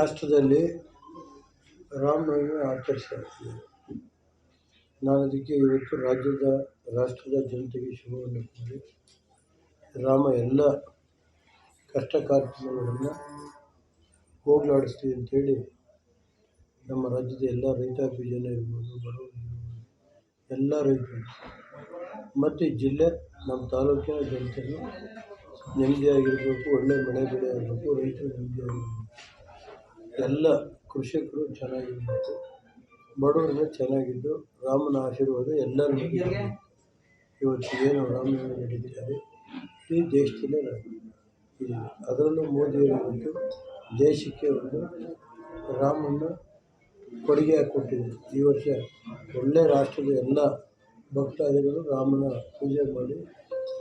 ರಾಷ್ಟ್ರದಲ್ಲಿ ರಾಮನವಮಿ ಆಚರಿಸಲಾಗ್ತಿದೆ. ನಾನು ಅದಕ್ಕೆ ಇವತ್ತು ರಾಜ್ಯದ, ರಾಷ್ಟ್ರದ ಜನತೆಗೆ ಶುಭವನ್ನು ಕೋರಿ ರಾಮ ಎಲ್ಲ ಕಷ್ಟ ಕಾರ್ಯಕ್ರಮಗಳನ್ನು ಹೋಗಲಾಡಿಸ್ತೀವಿ ಅಂತೇಳಿ ನಮ್ಮ ರಾಜ್ಯದ ಎಲ್ಲ ರೈತಾಪಿ ಜನ ಇರ್ಬೋದು, ಬಡವರು ಎಲ್ಲ ರೈತರು. ಮತ್ತು ಜಿಲ್ಲೆ, ನಮ್ಮ ತಾಲೂಕಿನ ಜನತೆಯೂ ನೆಮ್ಮದಿಯಾಗಿರಬೇಕು, ಒಳ್ಳೆ ಮಳೆ ಬೆಳೆ ಆಗಬೇಕು ರೈತರು ನೆಮ್ಮದಿಯಾಗಿರಬೇಕು. ಎಲ್ಲ ಕೃಷಿಕರು ಚೆನ್ನಾಗಿರಬೇಕು ಬಡವರೆಲ್ಲ ಚೆನ್ನಾಗಿದ್ದು ರಾಮನ ಆಶೀರ್ವಾದ ಎಲ್ಲರಿಗೂ. ಇವತ್ತು ಏನು ರಾಮನವಮಿ ನಡೆದಿದ್ದಾರೆ ಈ ದೇಶದಲ್ಲೇ ಇದೆ ಅದರಲ್ಲೂ ಮೋದಿಯವರಂತೂ ದೇಶಕ್ಕೆ ಒಂದು ರಾಮನ ಕೊಡುಗೆ ಕೊಟ್ಟಿದೆ ಈ ವರ್ಷ ಒಳ್ಳೆಯ ರಾಷ್ಟ್ರದ ಎಲ್ಲ ಭಕ್ತಾದಿಗಳು ರಾಮನ ಪೂಜೆ ಮಾಡಿ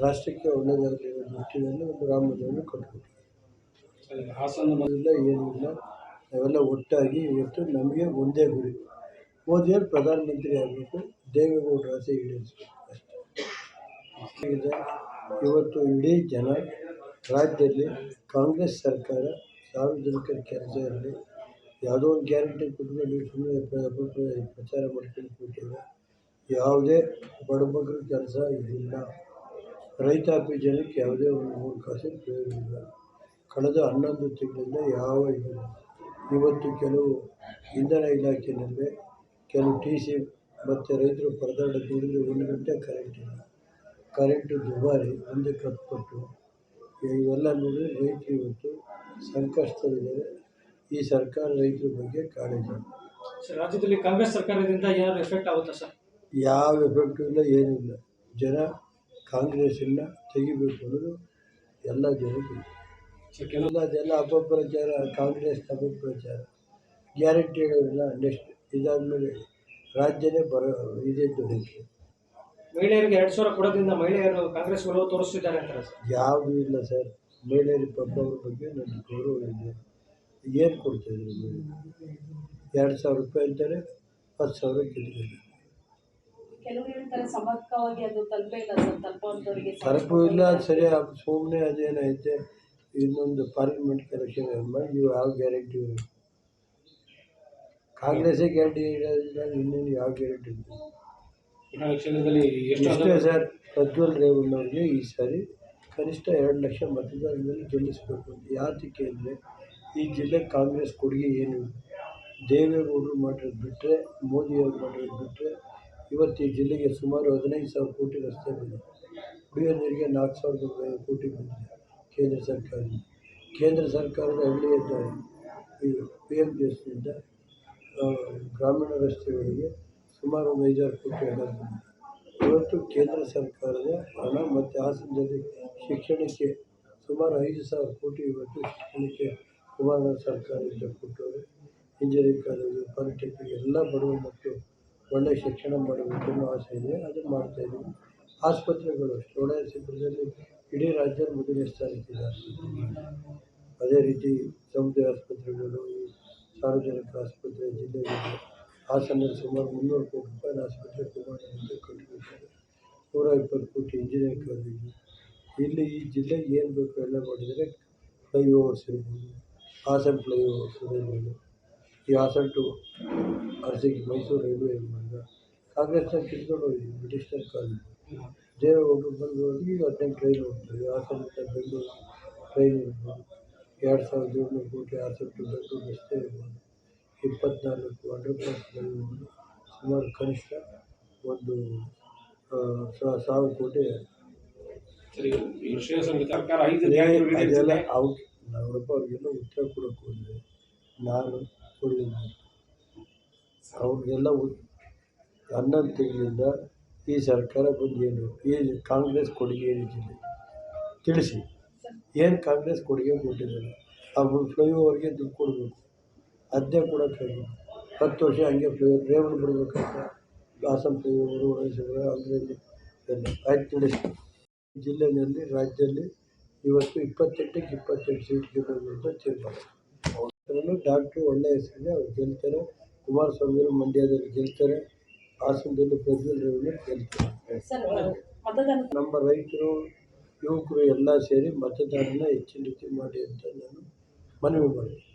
ರಾಷ್ಟ್ರಕ್ಕೆ ಒಳ್ಳೆಯದಾಗಲಿ ದೃಷ್ಟಿಯಲ್ಲಿ ಒಂದು ರಾಮನನ್ನು ಕಟ್ಕೊಟ್ಟಿದ್ದಾರೆ ಹಾಸನ ಏನಿಲ್ಲ ಏನೂ ಇಲ್ಲ. ನಾವೆಲ್ಲ ಒಟ್ಟಾಗಿ ಇವತ್ತು ನಮಗೆ ಒಂದೇ ಗುರಿ. ಮೋದಿಯವರು ಪ್ರಧಾನಮಂತ್ರಿ ಆಗಬೇಕು ದೇವೇಗೌಡರ ಆಸೆ ಈಡೇರಿಸಬೇಕು ಇವತ್ತು ಇಡೀ ಜನ ರಾಜ್ಯದಲ್ಲಿ ಕಾಂಗ್ರೆಸ್ ಸರ್ಕಾರ ಸಾರ್ವಜನಿಕರ ಕೆಲಸ ಇರಲಿ, ಯಾವುದೋ ಒಂದು ಗ್ಯಾರಂಟಿ ಕೊಟ್ಕೊಂಡು ಸುಮ್ಮನೆ ಪ್ರಚಾರ ಮಾಡ್ಕೊಂಡು ಕೂತಿದ್ದಾರೆ ಯಾವುದೇ ಬಡಬಗ್ರ ಕೆಲಸ ಇದಿಲ್ಲ. ರೈತಾಪಿ ಜನಕ್ಕೆ ಯಾವುದೇ ಒಂದು ಮೂರು ಪ್ರಯೋಜನ ಇಲ್ಲ. ಕಳೆದ ಹನ್ನೊಂದು ತಿಂಗಳಿಂದ ಯಾವ ಇದಿಲ್ಲ. ಇವತ್ತು ಕೆಲವು ಇಂಧನ ಇಲಾಖೆಯಲ್ಲಿ ಕೆಲವು ಟಿ ಸಿ ಮತ್ತು ರೈತರು ಪರದಾಡ ದುಡಿದು ಒಂದು ಗಂಟೆ ಕರೆಂಟ್ ಇಲ್ಲ. ಕರೆಂಟು ದುಬಾರಿ ಒಂದಕ್ಕೆ ಹತ್ತು ಪಟ್ಟು ಇವೆಲ್ಲ ನೋಡಿ ರೈತರು ಇವತ್ತು ಸಂಕಷ್ಟದಲ್ಲಿದ್ದಾರೆ. ಈ ಸರ್ಕಾರ ರೈತರ ಬಗ್ಗೆ ಕಾಳಜಿ. ಸರ್ ರಾಜ್ಯದಲ್ಲಿ ಕಾಂಗ್ರೆಸ್ ಸರ್ಕಾರದಿಂದ ಏನಾದ್ರು ಎಫೆಕ್ಟ್ ಆಗುತ್ತಾ ಸರ್? ಯಾವ ಎಫೆಕ್ಟು ಇಲ್ಲ ಏನೂ ಇಲ್ಲ. ಜನ ಇಲ್ಲ ತೆಗಿಬೇಕು ಅನ್ನೋದು ಎಲ್ಲ ಜನಕ್ಕೆ ಕೆಲವು ಎಲ್ಲ ಜನ ಅಪಪ್ರಚಾರ ಕಾಂಗ್ರೆಸ್ ಅಪಪ್ರಚಾರ ಗ್ಯಾರಂಟಿ ಹೇಳೋದಿಲ್ಲ ನೆಕ್ಸ್ಟ್ ಇದಾದಮೇಲೆ ರಾಜ್ಯನೇ ಬರ ಇದೆ ದೊರಕಿ ಮಹಿಳೆಯರಿಗೆ ಎರಡು ಸಾವಿರ ಕೊಡೋದ್ರಿಂದ ಮಹಿಳೆಯರು ಕಾಂಗ್ರೆಸ್ ಒಲವು ತೋರಿಸ್ತಿದ್ದಾರೆ ಅಂತಾರೆ ಸರ್. ಯಾವುದೂ ಇಲ್ಲ ಸರ್. ಮಹಿಳೆಯರ ಪಾಪ ಅವ್ರ ಬಗ್ಗೆ ನನ್ನ ಗೌರವ ಇದೆ. ಏನು ಕೊಡ್ತಾಯಿದ್ರು ಎರಡು ಸಾವಿರ ರೂಪಾಯಿ ಅಂತಾರೆ ಹತ್ತು ಸಾವಿರ ಕಿತ್ಕೊಂಡು ಸಮರ್ಥವಾಗಿ ಹೇಳ್ತಾರೆ ಸಮರ್ಪಕವಾಗಿ ಅದು ತಲುಪೇ ಇಲ್ಲ ಸರ್ ತಲುಪುವಂಥವ್ರಿಗೆ. ತಲುಪು ಇಲ್ಲ ಸರಿ ಸುಮ್ಮನೆ ಅದೇನೈತೆ. ಇನ್ನೊಂದು ಪಾರ್ಲಿಮೆಂಟ್ ಎಲೆಕ್ಷನ್ ಮಾಡಿ ನೀವು ಯಾವ ಗ್ಯಾರಂಟಿ ಕಾಂಗ್ರೆಸ್ಸೇ ಗ್ಯಾರಂಟಿ ಇನ್ನೊಂದು ಇನ್ನೇನು ಯಾವ ಗ್ಯಾರಂಟಿ ಇಲ್ಲ ಕ್ಷೇತ್ರದಲ್ಲಿ ಎಷ್ಟು ಸರ್ ಪ್ರಜ್ವಲ್ ರೇವಣ್ಣವ್ರಿಗೆ ಈ ಸಾರಿ ಕನಿಷ್ಠ ಎರಡು ಲಕ್ಷ ಮತದಾರರಲ್ಲಿ ಗೆಲ್ಲಿಸಬೇಕು ಅಂತ. ಯಾತಕ್ಕೆ ಅಂದರೆ ಈ ಜಿಲ್ಲೆ ಕಾಂಗ್ರೆಸ್ ಕೊಡುಗೆ ಏನು? ದೇವೇಗೌಡರು ಮಾಡಿರೋದು ಬಿಟ್ಟರೆ ಮೋದಿಯವರು ಮಾಡಿರೋದು ಬಿಟ್ಟರೆ ಇವತ್ತು ಈ ಜಿಲ್ಲೆಗೆ ಸುಮಾರು ಹದಿನೈದು ಸಾವಿರ ಕೋಟಿ ರಸ್ತೆ ಬಂದಿದೆ. ಕುಡಿಯೋ ನೀರಿಗೆ ನಾಲ್ಕು ಸಾವಿರದ ಕೋಟಿ ಬಂದಿದೆ. ಕೇಂದ್ರ ಸರ್ಕಾರ, ಕೇಂದ್ರ ಸರ್ಕಾರದ ಹಳ್ಳಿ ಹೆದ್ದಾರಿ ಇದು ಪಿ ಎಂ ಜಿ ಎಸ್ನಿಂದ ಗ್ರಾಮೀಣ ರಸ್ತೆಗಳಿಗೆ ಸುಮಾರು ಒಂದು ಐದಾರು ಕೋಟಿ ಹಣ ಇವತ್ತು ಕೇಂದ್ರ ಸರ್ಕಾರದ ಹಣ ಮತ್ತು ಹಾಸನದಲ್ಲಿ ಶಿಕ್ಷಣಕ್ಕೆ ಸುಮಾರು ಐದು ಸಾವಿರ ಕೋಟಿ ಇವತ್ತು ಶಿಕ್ಷಣಕ್ಕೆ ಕುಮಾರ ಸರ್ಕಾರದಿಂದ ಕೊಟ್ಟವರು. ಇಂಜಿನಿಯರಿಂಗ್ ಕಾಲೇಜು ಪಾಲಿಟೆಕ್ನಿಕ್ ಎಲ್ಲ ಬಡವ ಮಕ್ಕಳು ಒಳ್ಳೆಯ ಶಿಕ್ಷಣ ಮಾಡಬೇಕು ಅನ್ನೋ ಆಸೆ ಇದೆ. ಅದು ಮಾಡ್ತಾಯಿದ್ದೀವಿ ಆಸ್ಪತ್ರೆಗಳು ಅಷ್ಟೇ. ಹೊಳೆನರಸೀಪುರದಲ್ಲಿ ಇಡೀ ರಾಜ್ಯ ಮೊದಲನೇ ಸ್ಥಾನಕ್ಕಿದೆ ಅದೇ ರೀತಿ ಸಮುದಾಯ ಆಸ್ಪತ್ರೆಗಳು ಸಾರ್ವಜನಿಕ ಆಸ್ಪತ್ರೆ, ಜಿಲ್ಲೆಗಳು. ಹಾಸನದಲ್ಲಿ ಸುಮಾರು ಮುನ್ನೂರು ಕೋಟಿ ರೂಪಾಯಿ ಆಸ್ಪತ್ರೆ ಕುಮಾರನಿಂದ ಕಟ್ಟಿದ್ದಾರೆ ನೂರ ಇಪ್ಪತ್ತು ಕೋಟಿ ಇಂಜಿನಿಯರಿಂಗ್ ಕಾಲೇಜು. ಇಲ್ಲಿ ಈ ಜಿಲ್ಲೆಗೆ ಏನು ಬೇಕು ಎಲ್ಲ ಮಾಡಿದರೆ ಫ್ಲೈಓವರ್ಸ್ ಇರ್ಬೋದು, ಹಾಸನ್ ಫ್ಲೈಓವರ್ಸ್ ಇರ್ಬೋದು, ಈ ಹಾಸನ್ ಟು ಅರ್ಜಿಗೆ ಮೈಸೂರು ರೈಲ್ವೆ ಇರ್ಬೋದು. ಕಾಂಗ್ರೆಸ್ನ ಕಿತ್ಕೊಂಡು ಹೋಗಿದ್ದೀವಿ ಬ್ರಿಟಿಷರ್ ಕಾಲೇಜು ದೇವೇಗೌಡರು ಬಂದು ಹದಿನೆಂಟು ಟ್ರೈನ್ ಹೋಗ್ತದೆ ಹಾಸನದಿಂದ ಬೆಂಗಳೂರು ಟ್ರೈನ್ ಇರ್ಬೋದು. ಎರಡು ಸಾವಿರದ ಏಳ್ನೂರು ಕೋಟಿ ಹಾಸನ ಟು ಬೆಂಗಳೂರು ರಸ್ತೆ ಇರ್ಬೋದು. ಇಪ್ಪತ್ನಾಲ್ಕು ಅಂಡರ್ ಪಾಸ್ಗಳು ಸುಮಾರು ಕನಿಷ್ಠ ಒಂದು ಸಾವಿರ ಕೋಟಿ ಅದೆಲ್ಲ ಅವ್ರು ನಾವಪ್ಪ ಅವ್ರಿಗೆಲ್ಲ ಉತ್ತರ ಕೊಡೋಕೆ ಹೋದರೆ ನಾನು ಕೊಡಲಿಲ್ಲ. ಅವ್ರಿಗೆಲ್ಲ ಹನ್ನೊಂದು ತಿಂಗಳಿಂದ ಈ ಸರ್ಕಾರ ಏನು? ಈ ಕಾಂಗ್ರೆಸ್ ಕೊಡುಗೆ ಏನಿದೆ? ತಿಳಿಸಿ. ಏನು ಕಾಂಗ್ರೆಸ್ ಕೊಡುಗೆ ಕೊಟ್ಟಿದ್ದಾರೆ? ಆ ಫ್ಲೈಓವರ್ಗೆ ದುಡ್ಡು ಕೊಡಬೇಕು. ಅದನ್ನೇ ಕೊಡೋಕ್ಕಾಗಿ ಹತ್ತು ವರ್ಷ ಹಂಗೆ ಫ್ಲೈಓವರ್ ರೇವಣ ಬಿಡಬೇಕಂತ ಹಾಸನ ಫ್ಲೈಓವರು ಹೊಳೆಸೂರು ಅದರಲ್ಲಿ ಆಯ್ತು, ತಿಳಿಸಿ. ಜಿಲ್ಲೆಯಲ್ಲಿ, ರಾಜ್ಯದಲ್ಲಿ ಇವತ್ತು ಇಪ್ಪತ್ತೆಂಟಕ್ಕೆ ಇಪ್ಪತ್ತೆಂಟು ಸೀಟ್ ಗೆಲ್ಲೋದು ಅಂತ ತೀರ್ಮಾನ. ಡಾಕ್ಟ್ರು ಒಳ್ಳೆಯ ಹೆಸರಿದೆ ಅವ್ರು ಗೆಲ್ತಾರೆ. ಕುಮಾರಸ್ವಾಮಿಯವರು ಮಂಡ್ಯದಲ್ಲಿ ಗೆಲ್ತಾರೆ. ಹಾಸನದಲ್ಲೂ ಪ್ರಜ್ವಲ್ ನಮ್ಮ ರೈತರು ಯುವಕರು ಎಲ್ಲ ಸೇರಿ ಮತದಾರನ ಹೆಚ್ಚಿನ ರೀತಿ ಮಾಡಿ ಅಂತ ನಾನು ಮನವಿ ಮಾಡಿದೆ